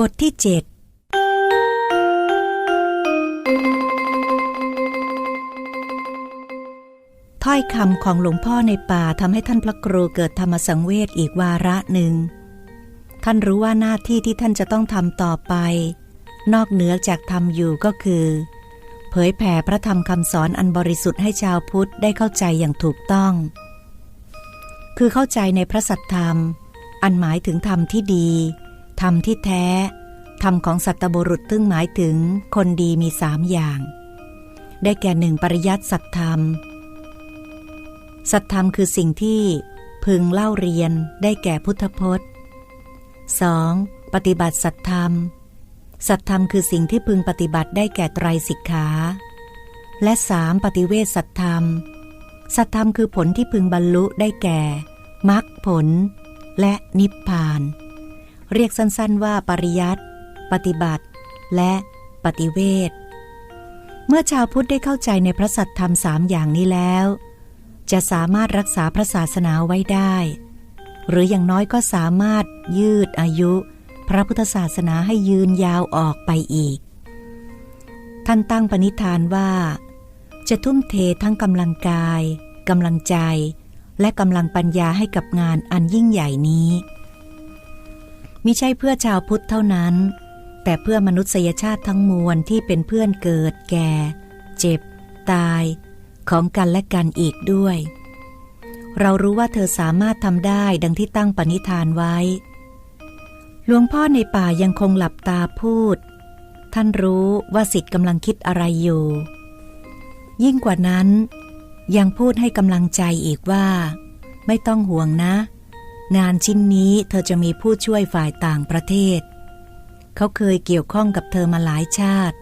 บทที่เจ็ดถ้อยคำของหลวงพ่อในป่าทำให้ท่านพระครูเกิดธรรมสังเวชอีกวาระหนึ่ง ท่านรู้ว่าหน้าที่ที่ท่านจะต้องทำต่อไป นอกเหนือจากทำอยู่ก็คือ เผยแผ่พระธรรมคำสอนอันบริสุทธิ์ให้ชาวพุทธได้เข้าใจอย่างถูกต้อง คือเข้าใจในพระสัทธรรม อันหมายถึงธรรมที่ดี ธรรมที่แท้ ธรรมของสัตบุรุษซึ่งหมายถึงคนดีมีสามอย่าง ได้แก่หนึ่งปริยัติสัตธรรม สัตธรรมคือสิ่งที่พึงเล่าเรียนได้แก่พุทธพจน์ 2. ปฏิบัติสัตธรรม สัตธรรมคือสิ่งที่พึงปฏิบัติได้แก่ไตรสิกขา และ 3. ปฏิเวทสัตธรรม สัตธรรมคือผลที่พึงบรรลุได้แก่มรรคผล และนิพพาน เรียกสั้นๆว่าปริยัติปฏิบัติ และปฏิเวทเมื่อชาวพุทธได้เข้าใจในพระสัตธรรมสามอย่างนี้แล้ว จะสามารถรักษาพระศาสนาไว้ได้ หรืออย่างน้อยก็สามารถยืดอายุ พระพุทธศาสนาให้ยืนยาวออกไปอีก ท่านตั้งปณิธานว่า จะทุ่มเททั้งกำลังกายกำลังใจ และกำลังปัญญาให้กับงานอันยิ่งใหญ่นี้ มิใช่เพื่อชาวพุทธเท่านั้น แต่เพื่อมนุษยชาติทั้งมวลที่เป็นเพื่อนเกิดแก่ เจ็บ ตาย ของกันและกันอีกด้วย เรารู้ว่าเธอสามารถทำได้ดังที่ตั้งปณิธานไว้ หลวงพ่อในป่ายังคงหลับตาพูด ท่านรู้ว่าสิทธิ์กำลังคิดอะไรอยู่ ยิ่งกว่านั้น ยังพูดให้กำลังใจอีกว่า ไม่ต้องห่วงนะ งานชิ้นนี้เธอจะมีผู้ช่วยฝ่ายต่างประเทศ เขาเคยเกี่ยวข้องกับเธอมาหลายชาติ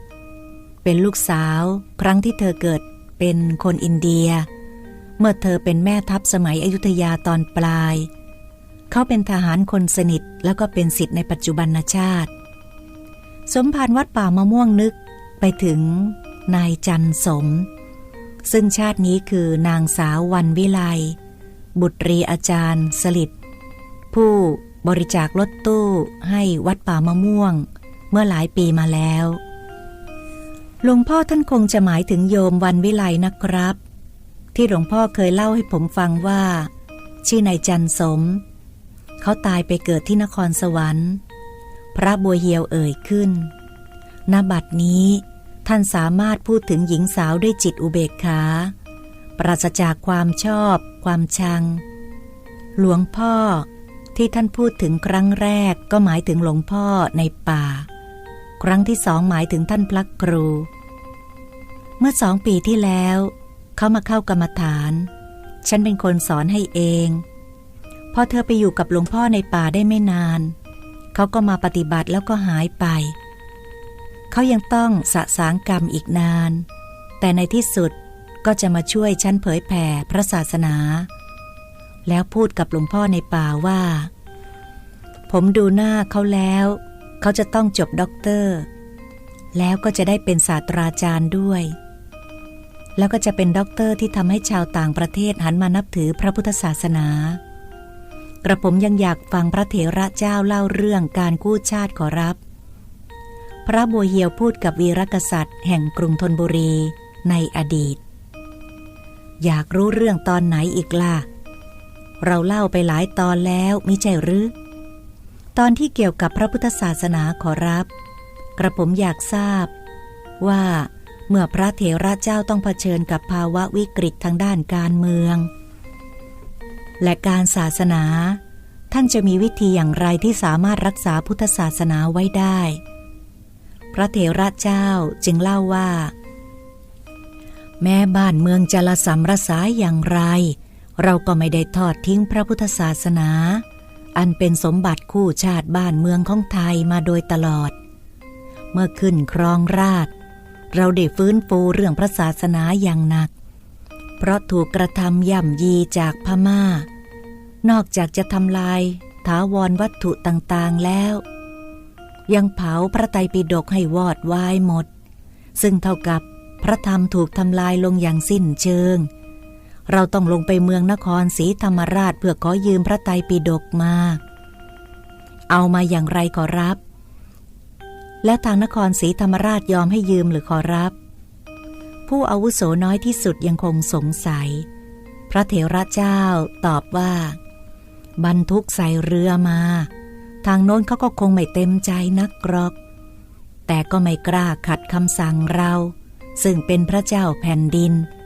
เป็นลูกสาว ครั้งที่เธอเกิดเป็นคนอินเดีย เมื่อเธอเป็นแม่ทัพสมัยอยุธยาตอนปลาย เขาเป็นทหารคนสนิทแล้วก็เป็นสิทธิ์ในปัจจุบันชาติ สมภารวัดป่ามะม่วงนึกไปถึงนายจันสม ซึ่งชาตินี้คือนางสาววันวิไลบุตรีอาจารย์สลิด ผู้บริจาครถตู้ให้วัดป่ามะม่วง เมื่อหลายปีมาแล้ว หลวงพ่อท่านคงจะหมายถึงโยมวันวิไลนะครับ ที่หลวงพ่อเคยเล่าให้ผมฟังว่า ชื่อนายจันสม เขาตายไปเกิดที่นครสวรรค์ พระบัวเหียวเอ่ยขึ้นณบัดนี้ท่านสามารถพูดถึงหญิงสาวด้วยจิตอุเบกขา ปราศจากความชอบ ความชัง หลวงพ่อ ที่ท่านพูดถึงครั้งแรกก็หมายถึงหลวงพ่อในป่า ครั้งที่สองหมายถึงท่านพระครู เมื่อสองปีที่แล้ว เขามาเข้ากรรมฐาน ฉันเป็นคนสอนให้เอง พอเธอไปอยู่กับหลวงพ่อในป่าได้ไม่นาน เขาก็มาปฏิบัติแล้วก็หายไป เขายังต้องสะสางกรรมอีกนาน แต่ในที่สุดก็จะมาช่วยฉันเผยแผ่พระศาสนา แล้วพูดกับหลวงพ่อในป่าว่า ผมดูหน้าเขาแล้ว เขาจะต้องจบด็อกเตอร์ แล้วก็จะได้เป็นศาสตราจารย์ด้วย แล้วก็จะเป็นด็อกเตอร์ที่ทำให้ชาวต่างประเทศหันมานับถือพระพุทธศาสนากระผมยังอยากฟังพระเถระเจ้าเล่าเรื่องการกู้ชาติขอรับ พระบัวเหียวพูดกับวีรกษัตริย์ แห่งกรุงธนบุรีในอดีต อยากรู้เรื่องตอนไหนอีกล่ะ เราเล่าไปหลายตอนแล้วมิใช่หรือ ตอนที่เกี่ยวกับพระพุทธศาสนาขอรับ กระผมอยากทราบ ว่าเมื่อพระเถระเจ้าต้องเผชิญกับภาวะวิกฤตทางด้านการเมือง และการศาสนา ท่านจะมีวิธีอย่างไรที่สามารถรักษาพุทธศาสนาไว้ได้ พระเถระเจ้าจึงเล่าว่า แม้บ้านเมืองจะละสำรสายอย่างไร เราก็ไม่ได้ทอดทิ้งพระพุทธศาสนา อันเป็นสมบัติคู่ชาติบ้านเมืองของไทยมาโดยตลอด เมื่อขึ้นครองราช เราได้ฟื้นฟูเรื่องพระศาสนาอย่างหนัก เพราะถูกกระทำย่ำยีจากพมา่า นอกจากจะทำลายถาวรวัตถุต่างๆแล้ว ยังเผาพระไตรปิฎกให้วอดวายหมด ซึ่งเท่ากับพระธรรมถูกทำลายลงอย่างสิ้นเชิง เราต้องลงไปเมืองนครศรีธรรมราชเพื่อขอยืมพระไตรปิฎกมา เอามาอย่างไรก็รับ แล้วทางนครศรีธรรมราชยอมให้ยืมหรือขอรับ ผู้อาวุโสน้อยที่สุดยังคงสงสัย พระเถระเจ้าตอบว่า บรรทุกใส่เรือมา ทางโน้นเขาก็คงไม่เต็มใจนักกรอก แต่ก็ไม่กล้าขัดคำสั่งเรา ซึ่งเป็นพระเจ้าแผ่นดินเ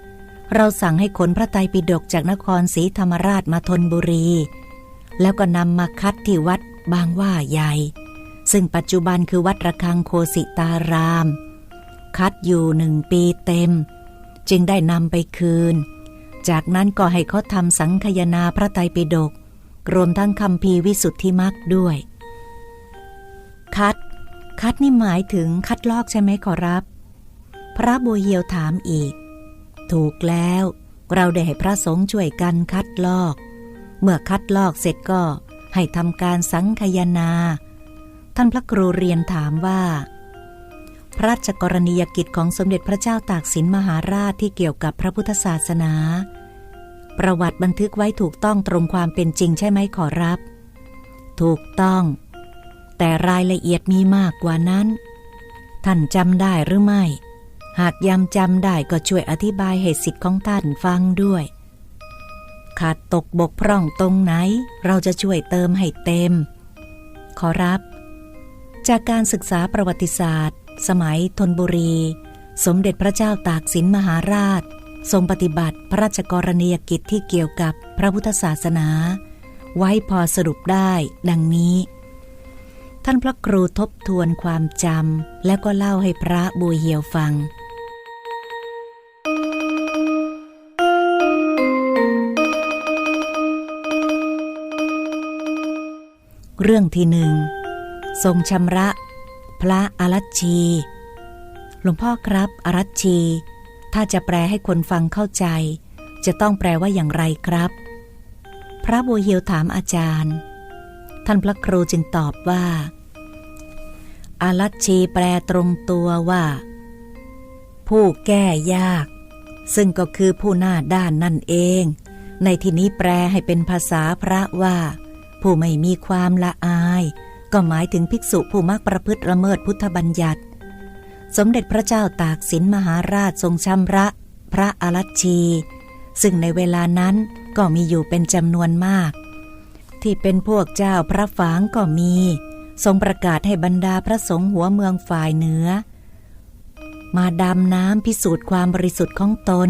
เราสั่งให้ขนพระไตรปิฎกจากนครศรีธรรมราชมาทนบุรี แล้วก็นำมาคัดที่วัดบางว่าใหญ่ ซึ่งปัจจุบันคือวัดระฆังโคสิตาราม คัดอยู่หนึ่งปีเต็ม จึงได้นำไปคืน จากนั้นก็ให้เขาทำสังคยนาพระไตรปิฎกรวมทั้งคำพีวิสุทธิมักด้วย คัด คัดนี่หมายถึงคัดลอกใช่ไหมขอรับ พระบัวเหียวถามอีก ถูกแล้ว เราได้ให้พระสงฆ์ช่วยกันคัดลอก เมื่อคัดลอกเสร็จก็ให้ทำการสังคยนา ท่านพระครูเรียนถามว่า พระราชกรณียกิจของสมเด็จพระเจ้าตากสินมหาราชที่เกี่ยวกับพระพุทธศาสนา ประวัติบันทึกไว้ถูกต้องตรงความเป็นจริงใช่ไหมขอรับ ถูกต้อง แต่รายละเอียดมีมากกว่านั้น ท่านจำได้หรือไม่ หากยำจำได้ก็ช่วยอธิบายเหตุสิทธิ์ของท่านฟังด้วย ขาดตกบกพร่องตรงไหน เราจะช่วยเติมให้เต็ม ขอรับ จากการศึกษาประวัติศาสตร์ สมัยธนบุรี สมเด็จพระเจ้าตากสินมหาราช ทรงปฏิบัติพระราชกรณียกิจที่เกี่ยวกับพระพุทธศาสนา ไว้พอสรุปได้ดังนี้ท่านพระครูทบทวนความจำ แล้วก็เล่าให้พระบุยเหียวฟัง เรื่องที่หนึ่งทรงชำระ พระอารัชชี หลวงพ่อครับอารัชชี ถ้าจะแปลให้คนฟังเข้าใจ จะต้องแปลว่าอย่างไรครับ พระบัวเหียวถามอาจารย์ ท่านพระครูจึงตอบว่า อารัชชีแปลตรงตัวว่า ผู้แก้ยาก ซึ่งก็คือผู้หน้าด้านนั่นเอง ในที่นี้แปลให้เป็นภาษาพระว่า ผู้ไม่มีความละอาย ก็หมายถึงภิกษุผู้มักประพฤติละเมิดพุทธบัญญัติ สมเด็จพระเจ้าตากสินมหาราชทรงชำระ พระอารัชชี ซึ่งในเวลานั้นก็มีอยู่เป็นจำนวนมาก ที่เป็นพวกเจ้าพระฝางก็มี ทรงประกาศให้บรรดาพระสงฆ์หัวเมืองฝ่ายเหนือ มาดำน้ำพิสูจน์ความบริสุทธิ์ของตน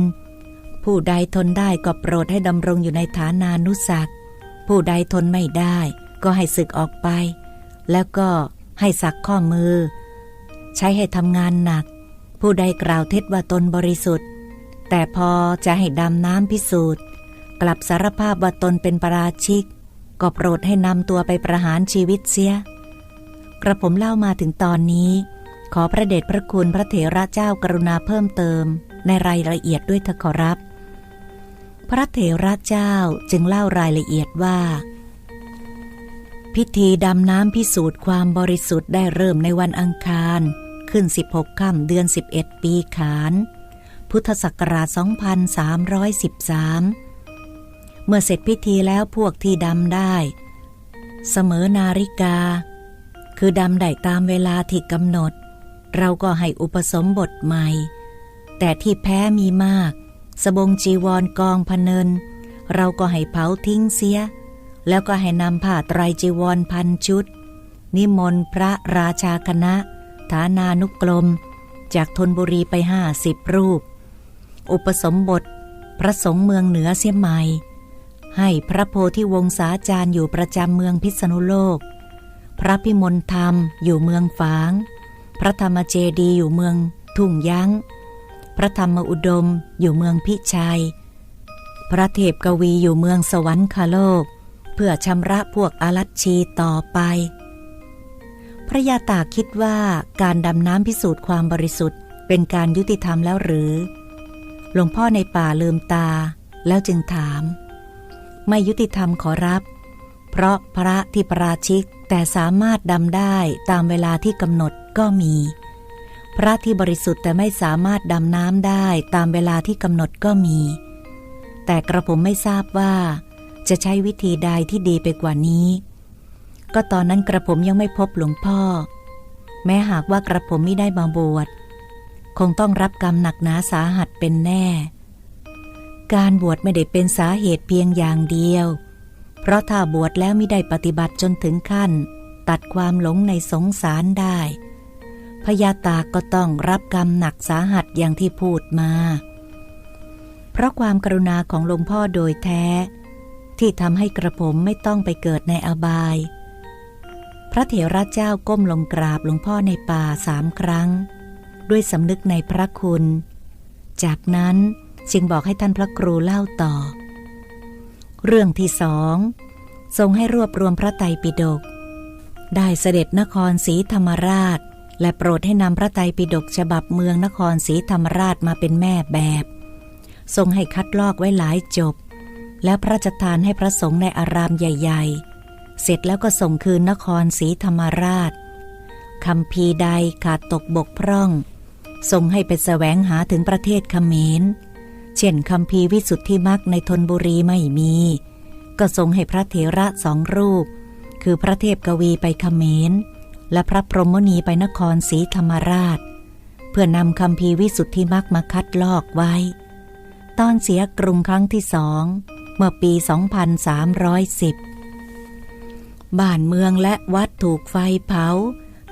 ผู้ใดทนได้ก็โปรดให้ดำรงอยู่ในฐานานุสัก ผู้ใดทนไม่ได้ก็ให้ศึกออกไป แล้วก็ให้สักข้อมือ ใช้ให้ทำงานหนัก ผู้ใดกล่าวเท็จว่าตนบริสุทธิ์ แต่พอจะให้ดำน้ำพิสูจน์ กลับสารภาพว่าตนเป็นประราชิก ก็โปรดให้นำตัวไปประหารชีวิตเสีย กระผมเล่ามาถึงตอนนี้ ขอพระเดชพระคุณพระเถระเจ้ากรุณาเพิ่มเติมในรายละเอียดด้วยเถอะขอรับ พระเถระเจ้าจึงเล่ารายละเอียดว่า พิธีดำน้ำพิสูจน์ความบริสุทธิ์ได้เริ่มในวันอังคาร ขึ้น 16ค่ำเดือน 11 ปีขาน พุทธศักราช 2313 เมื่อเสร็จพิธีแล้วพวกที่ดำได้ เสมอนาฬิกา คือดำได้ตามเวลาที่กำหนด เราก็ให้อุปสมบทใหม่ แต่ที่แพ้มีมาก สบงจีวรกองพเนิน เราก็ให้เผาทิ้งเสีย แล้วก็ให้นำผ้าไตรจีวรพันชุด นิมนต์พระราชาคณะ ฐานานุกรม จากธนบุรีไปห้าสิบรูป อุปสมบท พระสงฆ์เมืองเหนือเสียใหม่ ให้พระโพธิวงศาจารย์อยู่ประจำเมืองพิษณุโลก พระพิมลธรรมอยู่เมืองฝาง พระธรรมเจดีย์อยู่เมืองทุ่งยั้ง พระธรรมอุดมอยู่เมืองพิชัย พระเทพกวีอยู่เมืองสวรรคโลก เพื่อชำระพวกอารัชชีต่อไป พระยาตาคิดว่าการดำน้ำพิสูจน์ความบริสุทธิ์ เป็นการยุติธรรมแล้วหรือ หลวงพ่อในป่าลืมตา แล้วจึงถาม ไม่ยุติธรรมขอรับ เพราะพระที่ประราชิกแต่สามารถดำได้ตามเวลาที่กำหนดก็มี พระที่บริสุทธิ์แต่ไม่สามารถดำน้ำได้ตามเวลาที่กำหนดก็มี แต่กระผมไม่ทราบว่า จะใช้วิธีใดที่ดีไปกว่านี้ ก็ตอนนั้นกระผมยังไม่พบหลวงพ่อ แม้หากว่ากระผมไม่ได้มาบวชคงต้องรับกรรมหนักหนาสาหัสเป็นแน่ การบวชไม่ได้เป็นสาเหตุเพียงอย่างเดียว เพราะถ้าบวชแล้วไม่ได้ปฏิบัติจนถึงขั้น ตัดความหลงในสงสารได้ พญาตาก็ต้องรับกรรมหนักสาหัสอย่างที่พูดมา เพราะความกรุณาของหลวงพ่อโดยแท้ ที่ทำให้กระผมไม่ต้องไปเกิดในอบาย พระเถระเจ้าก้มลงกราบหลวงพ่อในป่าสามครั้ง ด้วยสำนึกในพระคุณ จากนั้นจึงบอกให้ท่านพระครูเล่าต่อ เรื่องที่สองทรงให้รวบรวมพระไตรปิฎกได้เสด็จนครศรีธรรมราช และโปรดให้นำพระไตรปิฎกฉบับเมืองนครศรีธรรมราชมาเป็นแม่แบบ ทรงให้คัดลอกไว้หลายจบ และพระราชทานให้พระสงฆ์ในอารามใหญ่ ๆ เสร็จแล้วก็ส่งคืนนครศรีธรรมราชคำพีใดขาดตกบกพร่อง ทรงให้ไปแสวงหาถึงประเทศเขมร เช่นคำพีวิสุทธิมักในธนบุรีไม่มี ก็ทรงให้พระเถระสองรูป คือพระเทพกวีไปเขมร และพระพรหมมุนีไปนครศรีธรรมราช เพื่อนำคำพีวิสุทธิมักมาคัดลอกไว้ ตอนเสียกรุงครั้งที่สอง เมื่อปี 2310 บ้านเมืองและวัดถูกไฟเผา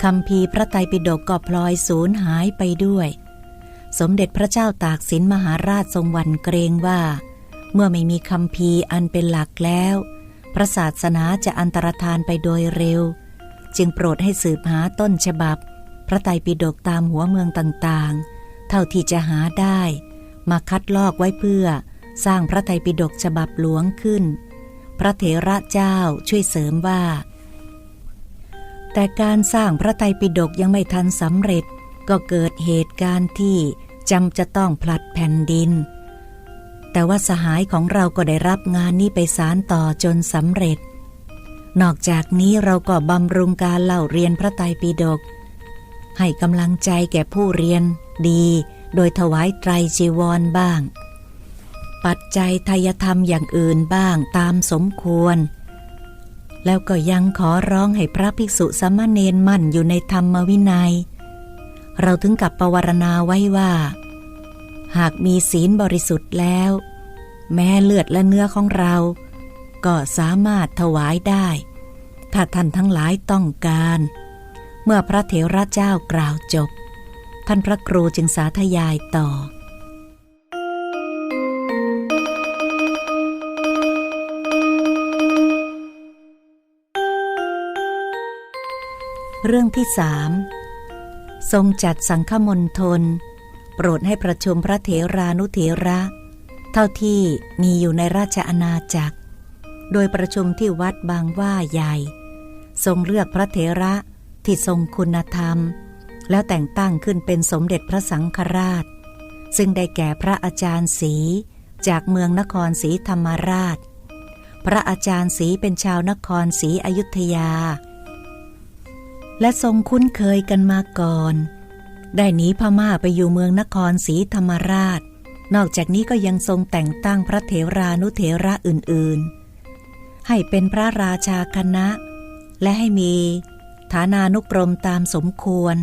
คำพีพระไตรปิฎกก็พลอยสูญหายไปด้วย สมเด็จพระเจ้าตากสินมหาราชทรงวันเกรงว่า เมื่อไม่มีคำพีอันเป็นหลักแล้ว พระศาสนาจะอันตรธานไปโดยเร็ว จึงโปรดให้สืบหาต้นฉบับ พระไตรปิฎกตามหัวเมืองต่างๆ เท่าที่จะหาได้ มาคัดลอกไว้เพื่อสร้างพระไตรปิฎกฉบับหลวงขึ้น พระเถระเจ้าช่วยเสริมว่า แต่การสร้างพระไตรปิฎกยังไม่ทันสำเร็จ ก็เกิดเหตุการณ์ที่จำจะต้องผลัดแผ่นดิน แต่ว่าสหายของเราก็ได้รับงานนี้ไปสารต่อจนสำเร็จ นอกจากนี้เราก็บำรุงการเล่าเรียนพระไตรปิฎกให้กำลังใจแก่ผู้เรียนดี โดยถวายไตรจีวรบ้าง ปัจจัยทายธรรมอย่างอื่นบ้างตามสมควร แล้วก็ยังขอร้องให้พระภิกษุสามเณรมั่นอยู่ในธรรมวินัย เราถึงกับประวารณาไว้ว่า หากมีศีลบริสุทธิ์แล้ว แม้เลือดและเนื้อของเรา ก็สามารถถวายได้ ถ้าท่านทั้งหลายต้องการ เมื่อพระเถระเจ้ากล่าวจบ ท่านพระครูจึงสาธยายต่อ เรื่องที่สามทรงจัดสังฆมณฑลโปรดให้ประชุมพระเถรานุเถระ เท่าที่มีอยู่ในราชอาณาจักร โดยประชุมที่วัดบางว่าใหญ่ ทรงเลือกพระเถระที่ทรงคุณธรรม แล้วแต่งตั้งขึ้นเป็นสมเด็จพระสังฆราช ซึ่งได้แก่พระอาจารย์ศรีจากเมืองนครศรีธรรมราช พระอาจารย์ศรีเป็นชาวนครศรีอยุธยา และทรงคุ้นเคยกันมาก่อน ได้หนีพม่าไปอยู่เมืองนครศรีธรรมราช นอกจากนี้ก็ยังทรงแต่งตั้งพระเถรานุเถระอื่นๆ ให้เป็นพระราชาคณะ และให้มีฐานานุกรมตามสมควร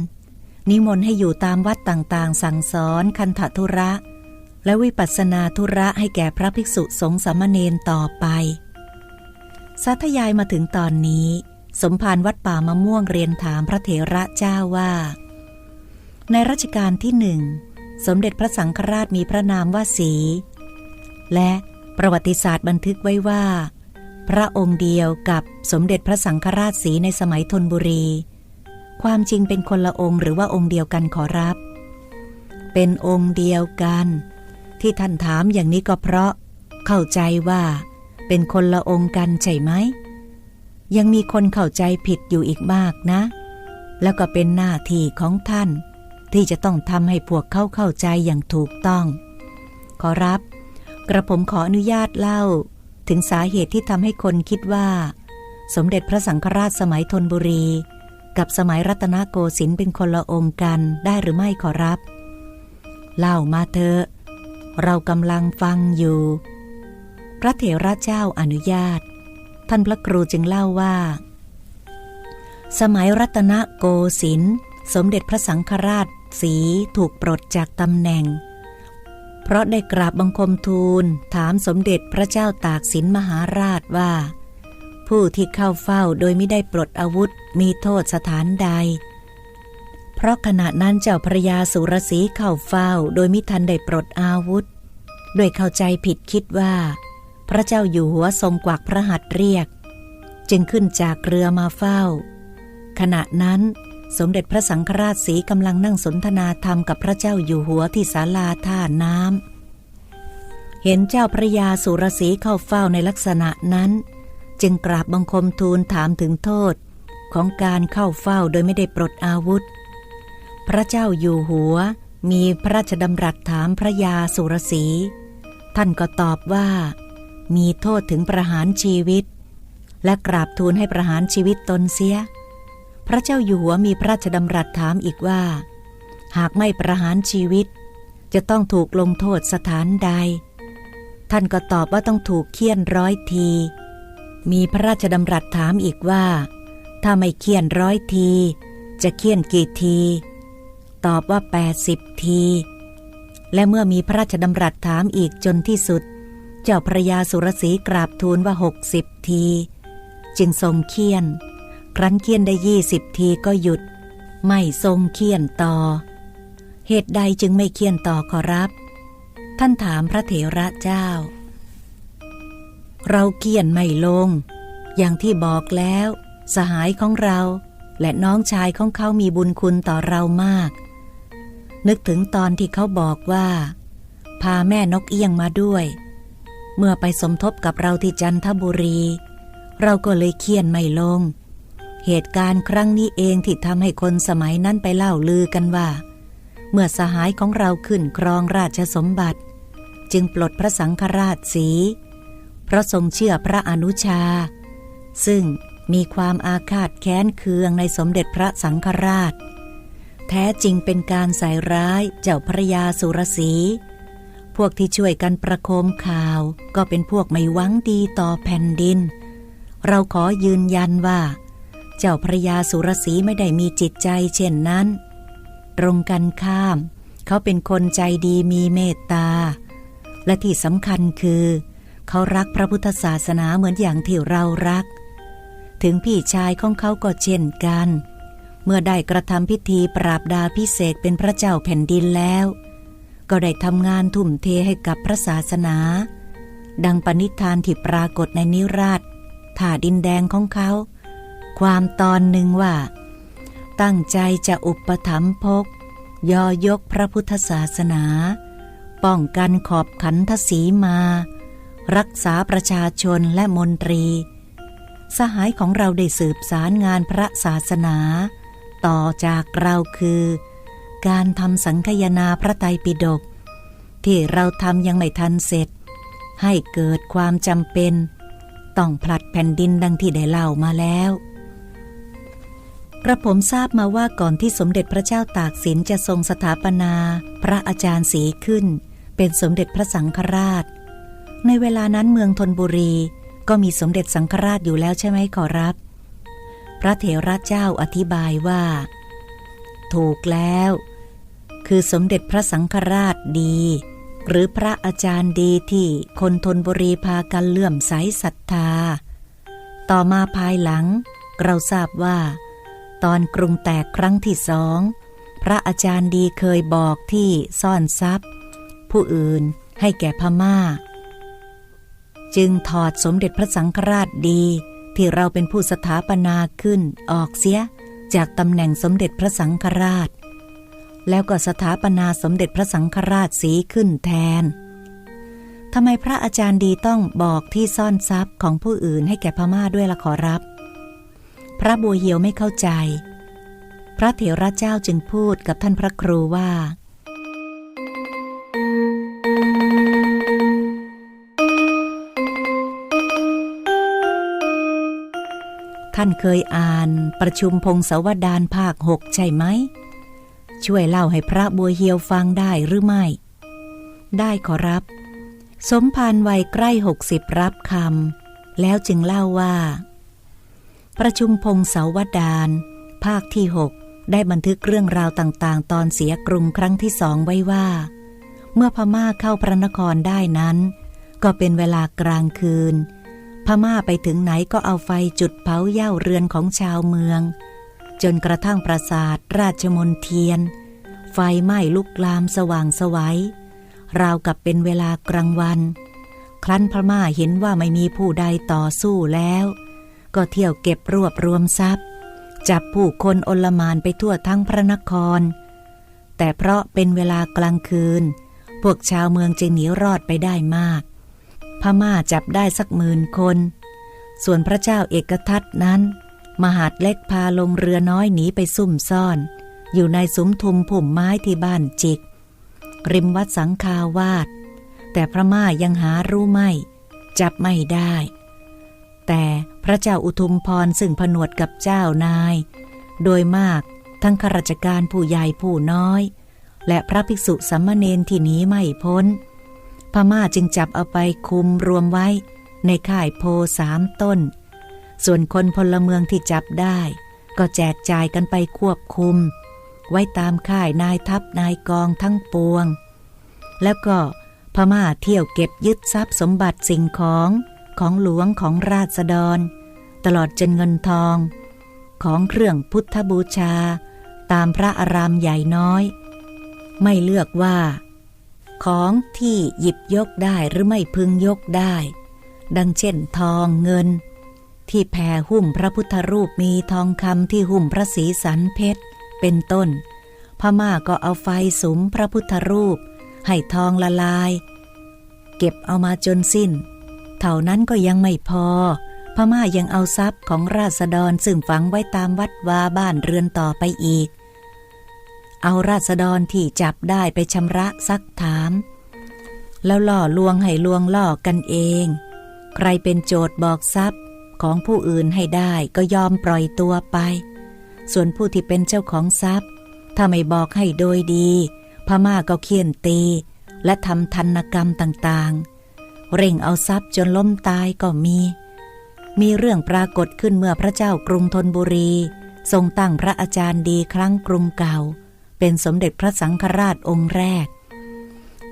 นิมนต์ให้อยู่ตามวัดต่างๆ สั่งสอนคันธทุระ และวิปัสสนาธุระให้แก่พระภิกษุสงฆ์สามเณรต่อไป สาธยายมาถึงตอนนี้ สมภารวัดป่ามะม่วงเรียนถามพระเถระเจ้าว่า ในรัชกาลที่หนึ่ง สมเด็จพระสังฆราชมีพระนามว่าสี และประวัติศาสตร์บันทึกไว้ว่า พระองค์เดียวกับสมเด็จพระสังฆราชสีในสมัยธนบุรี ความจริงเป็นคนละองค์หรือว่าองค์เดียวกันขอรับ เป็นองค์เดียวกัน ที่ท่านถามอย่างนี้ก็เพราะ เข้าใจว่า เป็นคนละองค์กันใช่ไหม ยังมีคนเข้าใจผิดอยู่อีกมากนะ แล้วก็เป็นหน้าที่ของท่าน ที่จะต้องทำให้พวกเขาเข้าใจอย่างถูกต้อง ขอรับ กระผมขออนุญาตเล่า ถึงสาเหตุที่ทำให้คนคิดว่า สมเด็จพระสังฆราชสมัยธนบุรี กับสมัยรัตนโกสินทร์เป็นคนละองค์กันได้หรือไม่ขอรับ เล่ามาเถอะ เรากำลังฟังอยู่ พระเถระเจ้าอนุญาต ท่านพระครูจึงเล่าว่า สมัยรัตนโกสินทร์สมเด็จพระสังฆราชสีถูกปลดจากตำแหน่ง เพราะได้กราบบังคมทูลถามสมเด็จพระเจ้าตากสินมหาราชว่า ผู้ที่เข้าเฝ้าโดยไม่ได้ปลดอาวุธมีโทษสถานใด เพราะขณะนั้นเจ้าพระยาสุรสีเข้าเฝ้าโดยมิทันได้ปลดอาวุธโดยเข้าใจผิดคิดว่า พระเจ้าอยู่หัวทรงกวักพระหัตถ์เรียก จึงขึ้นจากเรือมาเฝ้า ขณะนั้น สมเด็จพระสังฆราชสีกำลังนั่งสนทนาธรรมกับพระเจ้าอยู่หัวที่ศาลาท่าน้ำ เห็นเจ้าพระยาสุรสีเข้าเฝ้าในลักษณะนั้น จึงกราบบังคมทูลถามถึงโทษของการเข้าเฝ้าโดยไม่ได้ปลดอาวุธ พระเจ้าอยู่หัวมีพระราชดำรัสถามพระยาสุรสี ท่านก็ตอบว่า มีโทษถึงประหารชีวิต และกราบทูลให้ประหารชีวิตตนเสีย พระเจ้าอยู่หัวมีพระราชดำรัสถามอีกว่า หากไม่ประหารชีวิต จะต้องถูกลงโทษสถานใด ท่านก็ตอบว่าต้องถูกเคี่ยนร้อยที มีพระราชดำรัสถามอีกว่า ถ้าไม่เคี่ยนร้อยที จะเคี่ยนกี่ที ตอบว่า 80 ที และเมื่อมีพระราชดำรัสถามอีกจนที่สุด เจ้าพระยาสุรสีกราบทูลว่า 60 ที จึงทรงเคี่ยน ครั้นเคี่ยนได้ยี่สิบทีก็หยุด ไม่ทรงเคี่ยนต่อ เหตุใดจึงไม่เคี่ยนต่อขอรับ ท่านถามพระเถระเจ้า เราเคี่ยนไม่ลง อย่างที่บอกแล้ว สหายของเราและน้องชายของเขามีบุญคุณต่อเรามาก นึกถึงตอนที่เขาบอกว่า พาแม่นกเอี้ยงมาด้วย เมื่อไปสมทบกับเราที่จันทบุรี เราก็เลยเคียนไม่ลง เหตุการณ์ครั้งนี้เองที่ทำให้คนสมัยนั้นไปเล่าลือกันว่า เมื่อสหายของเราขึ้นครองราชสมบัติ จึงปลดพระสังฆราชสี เพราะทรงเชื่อพระอนุชา ซึ่งมีความอาฆาตแค้นเคืองในสมเด็จพระสังฆราช แท้จริงเป็นการใส่ร้ายเจ้าพระยาสุรสี พวกที่ช่วยกันประโคมข่าวก็เป็นพวกไม่หวังดีต่อแผ่นดิน เราขอยืนยันว่า เจ้าพระยาสุรสีไม่ได้มีจิตใจเช่นนั้น ตรงกันข้าม เขาเป็นคนใจดีมีเมตตา และที่สำคัญคือ เขารักพระพุทธศาสนาเหมือนอย่างที่เรารัก ถึงพี่ชายของเขาก็เช่นกัน เมื่อได้กระทำพิธีปราบดาพิเศษเป็นพระเจ้าแผ่นดินแล้ว ก็ได้ทำงานทุ่มเทให้กับพระศาสนา ดังปณิธานที่ปรากฏในนิราชถ่าดินแดงของเขา ความตอนหนึ่งว่า ตั้งใจจะอุปถัมภกยอยกพระพุทธศาสนา ป้องกันขอบขันทศีมา รักษาประชาชนและมนตรี สหายของเราได้สืบสารงานพระศาสนา ต่อจากเราคือ การทำสังคยนาพระไตรปิฎกที่เราทำยังไม่ทันเสร็จ ให้เกิดความจำเป็น ต้องผลัดแผ่นดินดังที่ได้เล่ามาแล้ว กระผมทราบมาว่าก่อนที่สมเด็จพระเจ้าตากสินจะทรงสถาปนา พระอาจารย์สีขึ้น เป็นสมเด็จพระสังฆราช ในเวลานั้นเมืองธนบุรี ก็มีสมเด็จสังฆราชอยู่แล้วใช่ไหมขอรับ พระเถระเจ้าอธิบายว่า ถูกแล้ว คือสมเด็จพระสังฆราชดี หรือพระอาจารย์ดีที่คนทนบุรีพากันเลื่อมใสศรัทธา ต่อมาภายหลัง เราทราบว่า ตอนกรุงแตกครั้งที่สอง พระอาจารย์ดีเคยบอกที่ซ่อนทรัพย์ ผู้อื่นให้แก่พม่า จึงถอดสมเด็จพระสังฆราชดีที่เราเป็นผู้สถาปนาขึ้นออกเสียจากตำแหน่งสมเด็จพระสังฆราช แล้วก็สถาปนาสมเด็จพระสังฆราชสีขึ้นแทนทำไมพระอาจารย์ดีต้องบอกที่ซ่อนทรัพย์ของผู้อื่นให้แก่พม่าด้วยละขอรับ พระบัวเหียวไม่เข้าใจ พระเถระเจ้าจึงพูดกับท่านพระครูว่า ท่านเคยอ่านประชุมพงศาวดารภาคหกใช่ไหม ช่วยเล่าให้พระบัวเฮียวฟังได้หรือไม่ ได้ขอรับ สมภารวัยใกล้หกสิบรับคำแล้วจึงเล่าว่า ประชุมพงศาวดารภาคที่หกได้บันทึกเรื่องราวต่างๆ ตอนเสียกรุงครั้งที่สองไว้ว่า เมื่อพม่าเข้าพระนครได้นั้น ก็เป็นเวลากลางคืน พม่าไปถึงไหนก็เอาไฟจุดเผาเย่าเรือนของชาวเมือง จนกระทั่งปราสาทราชมนเทียน ไฟไหม้ลุกลามสว่างสวัยราวกับเป็นเวลากลางวัน ครั้นพม่าเห็นว่าไม่มีผู้ใดต่อสู้แล้ว ก็เที่ยวเก็บรวบรวมทรัพย์ จับผู้คนอลมานไปทั่วทั้งพระนคร แต่เพราะเป็นเวลากลางคืน พวกชาวเมืองจึงหนีรอดไปได้มาก พม่าจับได้สักหมื่นคน ส่วนพระเจ้าเอกทัตนั้น มหาดเล็กพาลงเรือน้อยหนีไปซุ่มซ่อน อยู่ในสุมทุมผุ่มไม้ที่บ้านจิก ริมวัดสังคาวาดแต่พระม่ายังหารู้ไม่ จับไม่ได้ แต่พระเจ้าอุทุมพรซึ่งผนวดกับเจ้านาย โดยมากทั้งข้าราชการผู้ใหญ่ผู้น้อย และพระภิกษุสัมมาเนนที่นี้ไม่พ้น พม่าจึงจับเอาไปคุมรวมไว้ในข่ายโพสามต้น ส่วนคนพลเมืองที่จับได้ ก็แจกจ่ายกันไปควบคุม ไว้ตามค่ายนายทัพนายกองทั้งปวง แล้วก็พม่าเที่ยวเก็บยึดทรัพย์สมบัติสิ่งของ ของหลวงของราษฎร ตลอดจนเงินทอง ของเครื่องพุทธบูชา ตามพระอารามใหญ่น้อย ไม่เลือกว่า ของที่หยิบยกได้หรือไม่พึงยกได้ ดังเช่นทองเงิน ที่แผ่หุ้มพระพุทธรูปมีทองคำที่หุ้มพระศรีสันเพชร เป็นต้น พม่าก็เอาไฟสุมพระพุทธรูป ให้ทองละลาย เก็บเอามาจนสิ้น เท่านั้นก็ยังไม่พอ พม่ายังเอาทรัพย์ของราษฎรซึ่งฝังไว้ตามวัดวาบ้านเรือนต่อไปอีก เอาราษฎรที่จับได้ไปชำระซักถาม แล้วล่อลวงให้ลวงล่อกันเอง ใครเป็นโจทย์บอกทรัพย์ของผู้อื่นให้ได้ก็ยอมปล่อยตัวไป ส่วนผู้ที่เป็นเจ้าของทรัพย์ ถ้าไม่บอกให้โดยดี พม่าก็เคี่ยนตี และทำทันกรรมต่างๆ เร่งเอาทรัพย์จนล้มตายก็มี มีเรื่องปรากฏขึ้นเมื่อพระเจ้ากรุงธนบุรี ทรงตั้งพระอาจารย์ดีครั้งกรุงเก่า เป็นสมเด็จพระสังฆราชองค์แรก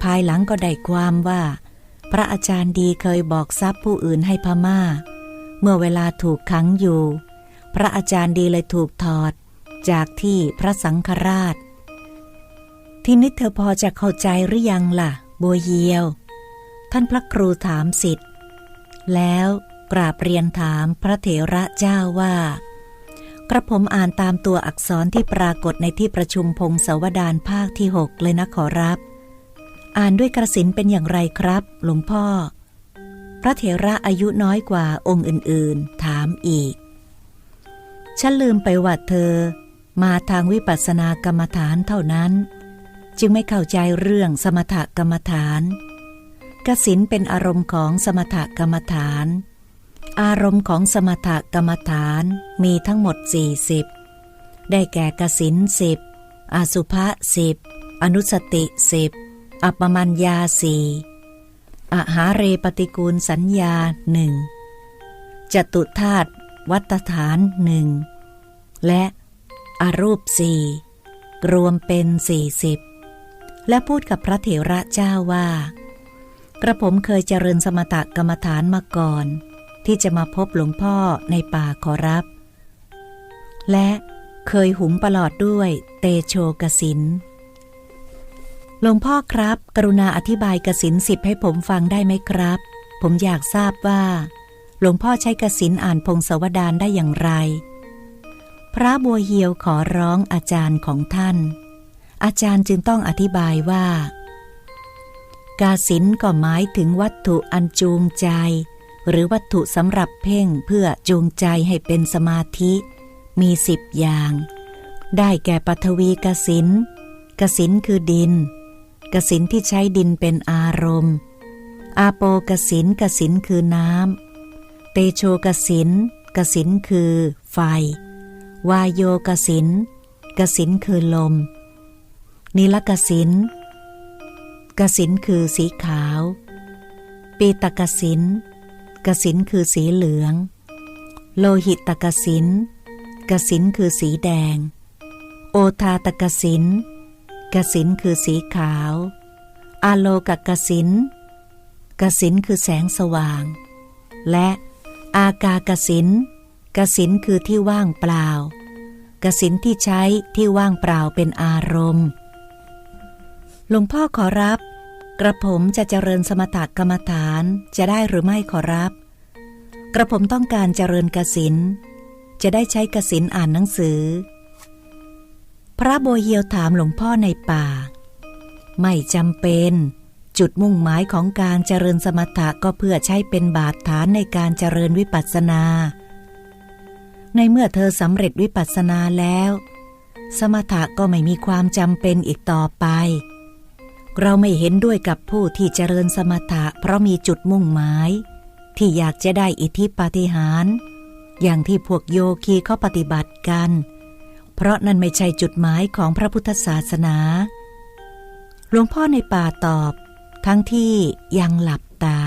ภายหลังก็ได้ความว่า พระอาจารย์ดีเคยบอกทรัพย์ผู้อื่นให้พม่า เมื่อเวลาถูกขังอยู่ พระอาจารย์ดีเลยถูกถอด จากที่พระสังฆราช ที่นิดเธอพอจะเข้าใจหรือยังล่ะ บัวเยียว ท่านพระครูถามสิทธิ์แล้วกราบเรียนถามพระเถระเจ้าว่า กระผมอ่านตามตัวอักษรที่ปรากฏในที่ประชุมพงศาวดารภาคที่หกเลยนะขอรับ อ่านด้วยกระสินเป็นอย่างไรครับ หลวงพ่อ พระเถระอายุน้อยกว่าองค์อื่นๆ ถามอีก ฉันลืมไปว่าเธอ มาทางวิปัสสนากรรมฐานเท่านั้น จึงไม่เข้าใจเรื่องสมถกรรมฐาน กสินเป็นอารมณ์ของสมถกรรมฐาน อารมณ์ของสมถกรรมฐานมีทั้งหมด 40 ได้แก่กสินสิบอสุภะสิบอนุสติสิบอัปมัญญาสี่อาหาเรปฏิกูลสัญญาหนึ่งจตุธาตุวัตฐานหนึ่งและอรูปสี่รวมเป็นสี่สิบและพูดกับพระเถระเจ้าว่า กระผมเคยเจริญสมถกรรมฐานมาก่อน ที่จะมาพบหลวงพ่อในป่าขอรับ และเคยหุงประหลอดด้วยเตโชกสินหลวงพ่อครับ กรุณาอธิบายกสินสิบให้ผมฟังได้ไหมครับ ผมอยากทราบว่า หลวงพ่อใช้กสินอ่านพงศวดารได้อย่างไร พระบัวเหียวขอร้องอาจารย์ของท่าน อาจารย์จึงต้องอธิบายว่า กาสินก็หมายถึงวัตถุอันจูงใจ หรือวัตถุสำหรับเพ่งเพื่อจูงใจให้เป็นสมาธิ มีสิบอย่าง ได้แก่ปฐวีกสินกสินคือดิน กสินที่ใช้ดินเป็นอารมณ์ อาโปกสินกสินคือน้ำ เตโชกสินกสินคือไฟ วายโยกสินกสินคือลม นิลกสิน กสินคือสีขาว ปีตกสินกสินคือสีเหลือง โลหิตตกสินกสินคือสีแดง โอทาตกสินกสินคือสีขาว อาโลกกสินกสินคือแสงสว่าง และอากากสินกสินคือที่ว่างเปล่ากสินที่ใช้ที่ว่างเปล่าเป็นอารมณ์ หลวงพ่อขอรับ กระผมจะเจริญสมถกรรมฐานจะได้หรือไม่ขอรับ กระผมต้องการเจริญกสินจะได้ใช้กสินอ่านหนังสือ พระโบเฮียวถามหลวงพ่อในป่า ไม่จำเป็น จุดมุ่งหมายของการเจริญสมถะก็เพื่อใช้เป็นบาดฐานในการเจริญวิปัสสนา ในเมื่อเธอสำเร็จวิปัสสนาแล้ว สมถะก็ไม่มีความจำเป็นอีกต่อไป เราไม่เห็นด้วยกับผู้ที่เจริญสมถะเพราะมีจุดมุ่งหมาย ที่อยากจะได้อิทธิปาฏิหาริย์อย่างที่พวกโยคีเขาปฏิบัติกัน เพราะนั่นไม่ใช่จุดหมายของพระพุทธศาสนา หลวงพ่อในป่าตอบ ทั้งที่ยังหลับตา